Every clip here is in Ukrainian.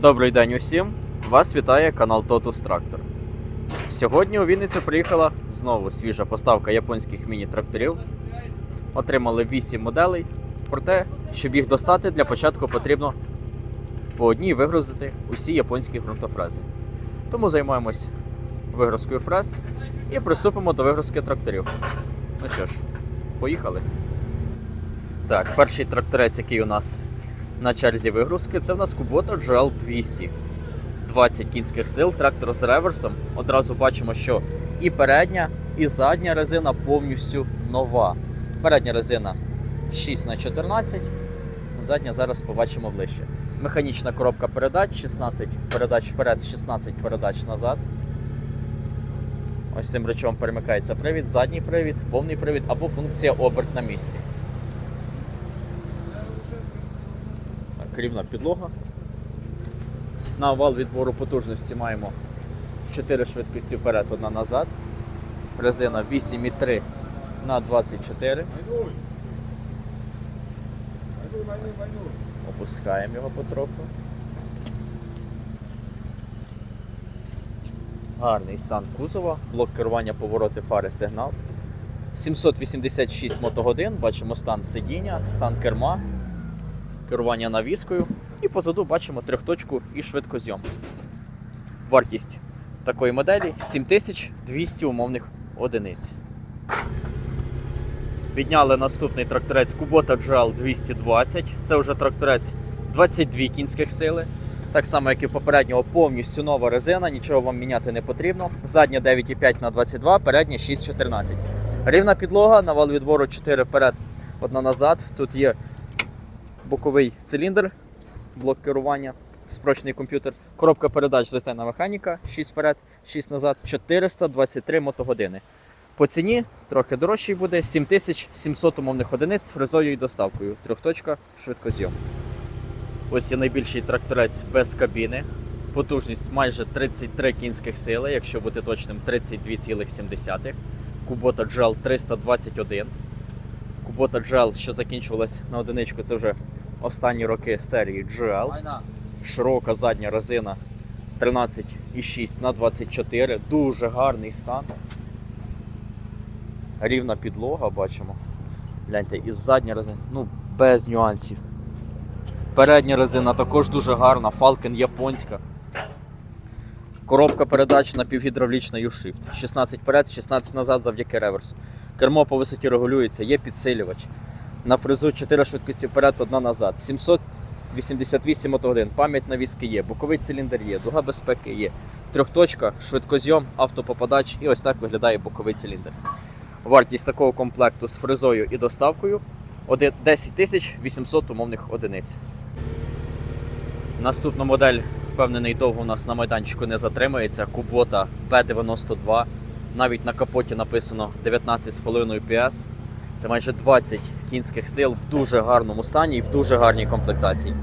Добрий день усім! Вас вітає канал Totus Tractor. Сьогодні у Вінницю приїхала знову свіжа поставка японських міні-тракторів. Отримали 8 моделей. Проте, щоб їх достати, для початку потрібно по одній вигрузити усі японські ґрунтофрези. Тому займаємось вигрузкою фрез і приступимо до вигрузки тракторів. Ну що ж, поїхали. Так, перший тракторець, який у нас на черзі вигрузки, це в нас Kubota GL200. 20 кінських сил, трактор з реверсом. Одразу бачимо, що і передня, і задня резина повністю нова. Передня резина 6х14, задня зараз побачимо ближче. Механічна коробка передач, 16 передач вперед, 16 передач назад. Ось цим речом перемикається привід, задній привід, повний привід або функція оберт на місці. Рівна підлога. На вал відбору потужності маємо 4 швидкості вперед, одна назад. Резина 8,3 на 24. Опускаємо його потроху. Гарний стан кузова, блок керування повороти фари сигнал. 786 мотогодин, бачимо стан сидіння, стан керма, керування навіскою. І позаду бачимо трьохточку і швидкозйом. Вартість такої моделі 7200 умовних одиниць. Підняли наступний тракторець Kubota GL 220. Це вже тракторець 22 кінських сили. Так само, як і попереднього, повністю нова резина, нічого вам міняти не потрібно. Задня 9,5 на 22, передня 6,14. Рівна підлога, навал відбору 4 вперед, одна назад. Тут є боковий циліндр, блок керування, спрочний комп'ютер, коробка передач звичайна механіка, 6 вперед, 6 назад, 423 мотогодини. По ціні трохи дорожчий буде 7700 умовних одиниць з фрезою і доставкою. Трьохточка швидкозйом. Ось є найбільший тракторець без кабіни. Потужність майже 33 кінських сили, якщо бути точним, 32,7. Kubota GL 321. Kubota GL, що закінчувалась на одиничку, це вже останні роки серії GL. Широка задня резина 13,6 на 24. Дуже гарний стан. Рівна підлога бачимо. Гляньте, і задня резина, ну, без нюансів. Передня резина також дуже гарна, Falcon японська. Коробка передач напівгідравлічна U-Shift. 16 вперед, 16 назад завдяки реверсу. Кермо по висоті регулюється, є підсилювач. На фрезу 4 швидкості вперед, одна назад. 788 мотогодин, пам'ять на візки є, боковий циліндр є, дуга безпеки є. Трьохточка, швидкозйом, автопопадач і ось так виглядає боковий циліндр. Вартість такого комплекту з фрезою і доставкою один- 10 800 умовних одиниць. Наступна модель, впевнений, довго у нас на майданчику не затримається. Kubota P92. Навіть на капоті написано 19,5 PS. Це майже 20 кінських сил в дуже гарному стані і в дуже гарній комплектації.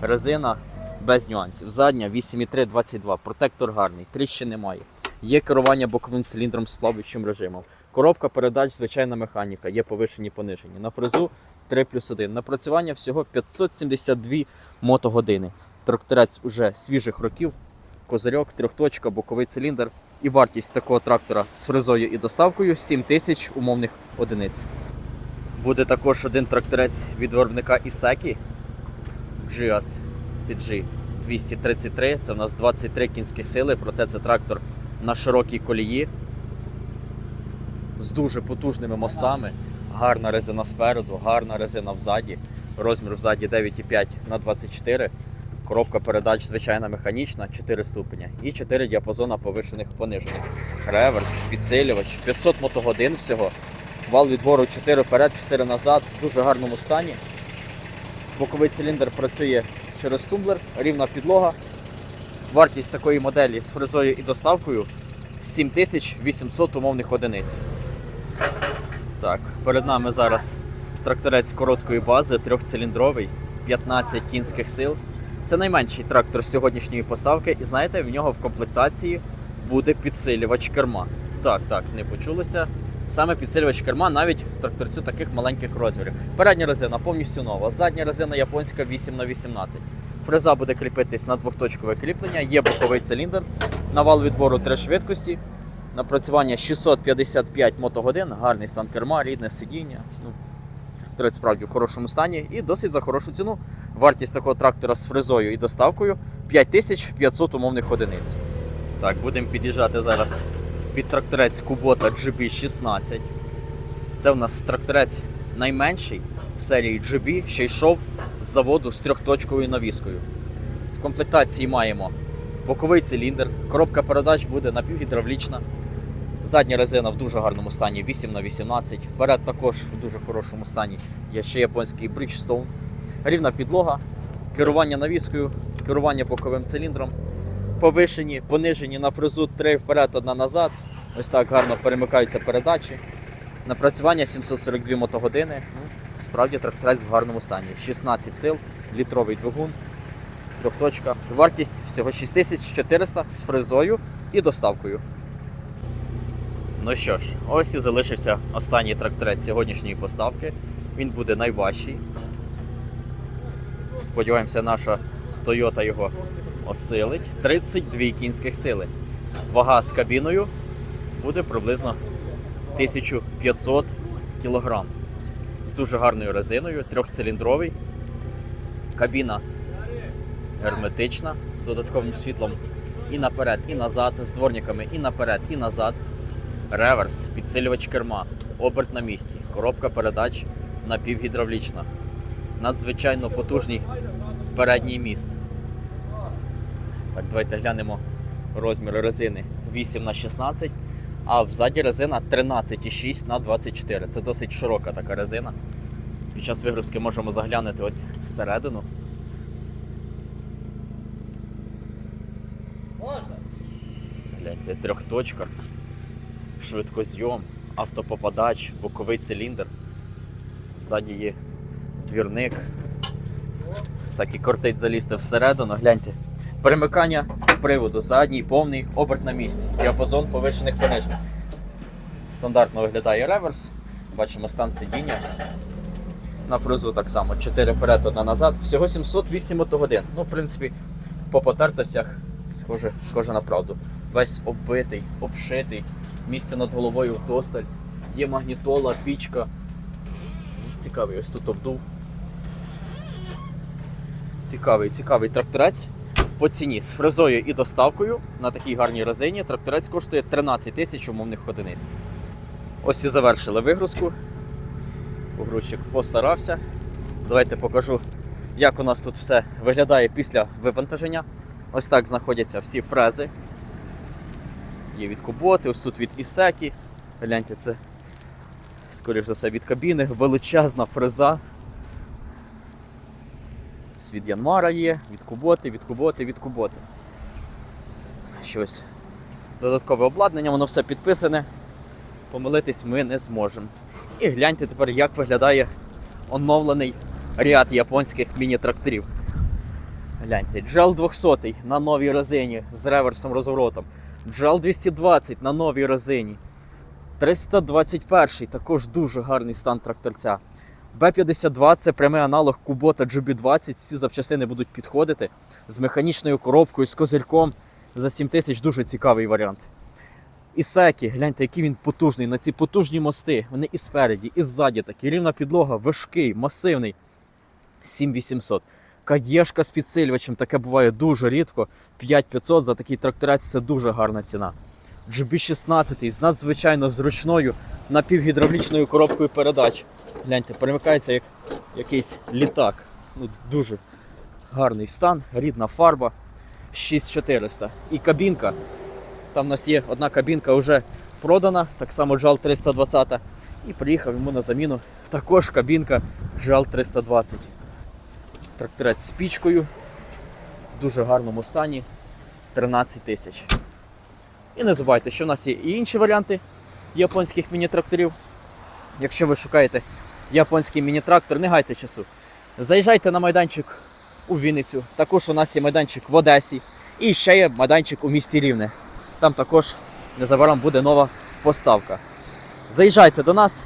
Резина без нюансів. Задня 8,322. Протектор гарний, тріщин немає. Є керування боковим циліндром з плаваючим режимом. Коробка передач, звичайна механіка, є повишені понижені. На фрезу 3 плюс 1. Напрацювання всього 572 мотогодини. Тракторець уже свіжих років, козирьок, трьохточка, боковий циліндр. І вартість такого трактора з фрезою і доставкою 7 тисяч умовних одиниць. Буде також один тракторець від виробника Ісекі GS TG 233. Це у нас 23 кінських сили, проте це трактор на широкій колії з дуже потужними мостами. Гарна резина спереду, гарна резина взаді. Розмір взаді 9,5 на 24. Коробка передач звичайна механічна, 4 ступеня і 4 діапазона повишених понижених. Реверс, підсилювач, 500 мотогодин всього. Вал відбору 4 вперед, 4 назад, в дуже гарному стані. Боковий циліндр працює через тумблер, рівна підлога. Вартість такої моделі з фрезою і доставкою 7800 умовних одиниць. Так, перед нами зараз тракторець короткої бази, трьохциліндровий, 15 кінських сил. Це найменший трактор сьогоднішньої поставки, і знаєте, в нього в комплектації буде підсилювач керма. Так, так, не почулося. Саме підсилювач керма навіть в тракторцю таких маленьких розмірів. Передня резина повністю нова, задня резина японська 8х18. Фреза буде кріпитись на двохточкове кріплення, є боковий циліндр, навал відбору три швидкості, напрацювання 655 мотогодин, гарний стан керма, рідне сидіння. Ну, тракторець справді в хорошому стані і досить за хорошу ціну. Вартість такого трактора з фрезою і доставкою 5500 умовних одиниць. Так, будемо під'їжджати зараз під тракторець Kubota GB16. Це в нас тракторець найменший серії GB, ще йшов з заводу з трьохточковою навіскою. В комплектації маємо боковий циліндр, коробка передач буде напівгідравлічна. Задня резина в дуже гарному стані 8х18. Перед також в дуже хорошому стані. Є ще японський Bridgestone. Рівна підлога, керування навіскою, керування боковим циліндром. Повишені, понижені на фрезу 3 вперед, одна назад. Ось так гарно перемикаються передачі. Напрацювання 742 мотогодини. Ну, Справді тракторець в гарному стані. 16 сил, літровий двигун, трьохточка. Вартість всього 6400 з фрезою і доставкою. Ну що ж, ось і залишився останній тракторець сьогоднішньої поставки. Він буде найважчий. Сподіваємося, наша Toyota його осилить. 32 кінських сили. Вага з кабіною буде приблизно 1500 кг. З дуже гарною резиною, трьохциліндровий. Кабіна герметична з додатковим світлом і наперед, і назад, з дворниками і наперед, і назад. Реверс, підсилювач керма, оберт на місці, коробка передач напівгідравлічна. Надзвичайно потужний передній міст. Так, давайте глянемо розміри резини 8 на 16 а взаді резина 13,6 на 24. Це досить широка така резина. Під час вигрузки можемо заглянути ось всередину. Гляньте, трьохточка, швидкозйом, автопопадач, боковий циліндр. Ззаді є двірник. Так і кортить залізти всередину. Гляньте. Перемикання приводу, задній, повний, оберт на місці, діапазон повишених понижень. Стандартно виглядає реверс. Бачимо стан сидіння. На фрезу так само. 4 вперед, одна назад. Всього 708 мотогодин. Ну, в принципі, по потертостях схоже, схоже на правду. Весь оббитий, обшитий, місце над головою вдосталь. Є магнітола, пічка. Цікавий ось тут обдув. Цікавий, цікавий тракторець по ціні з фрезою і доставкою на такій гарній резині тракторець коштує 13 тисяч умовних одиниць. Ось і завершили вигрузку. Погрузчик постарався. Давайте покажу, як у нас тут все виглядає після вивантаження. Ось так знаходяться всі фрези. Є від Куботи, ось тут від Ісекі. Гляньте, це, скоріш за все, від кабіни, величезна фреза. Від Янмара є, від Куботи, від Куботи, від Куботи. Щось. Додаткове обладнання, воно все підписане. Помилитись ми не зможемо. І гляньте тепер, як виглядає оновлений ряд японських міні-тракторів. Гляньте, GL 200 на новій резині з реверсом розворотом. GL 220 на новій резині. 321 також дуже гарний стан тракторця. Б-52 це прямий аналог Kubota GB20. Всі запчастини будуть підходити з механічною коробкою, з козирьком. За 7 тисяч дуже цікавий варіант. Ісекі, гляньте, який він потужний на ці потужні мости. Вони і спереді, і ззаді такі. Рівна підлога, важкий, масивний. 7800. Каєшка з підсилювачем, таке буває дуже рідко. 5500 за такий тракторець це дуже гарна ціна. GB16 з надзвичайно зручною напівгідравлічною коробкою передач. Гляньте, перемикається як якийсь літак. Ну, Дуже гарний стан, рідна фарба. 6400. І кабінка. Там у нас є одна кабінка вже продана, так само JAL 320. І приїхав йому на заміну також кабінка JAL 320. Тракторець з пічкою в дуже гарному стані 13 тисяч. І не забувайте, що в нас є і інші варіанти японських міні-тракторів. Якщо ви шукаєте японський міні-трактор, не гайте часу. Заїжджайте на майданчик у Вінницю. Також у нас є майданчик в Одесі. І ще є майданчик у місті Рівне. Там також незабаром буде нова поставка. Заїжджайте до нас,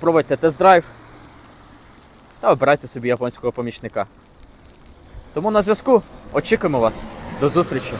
проводьте тест-драйв та обирайте собі японського помічника. Тому на зв'язку очікуємо вас. До зустрічі!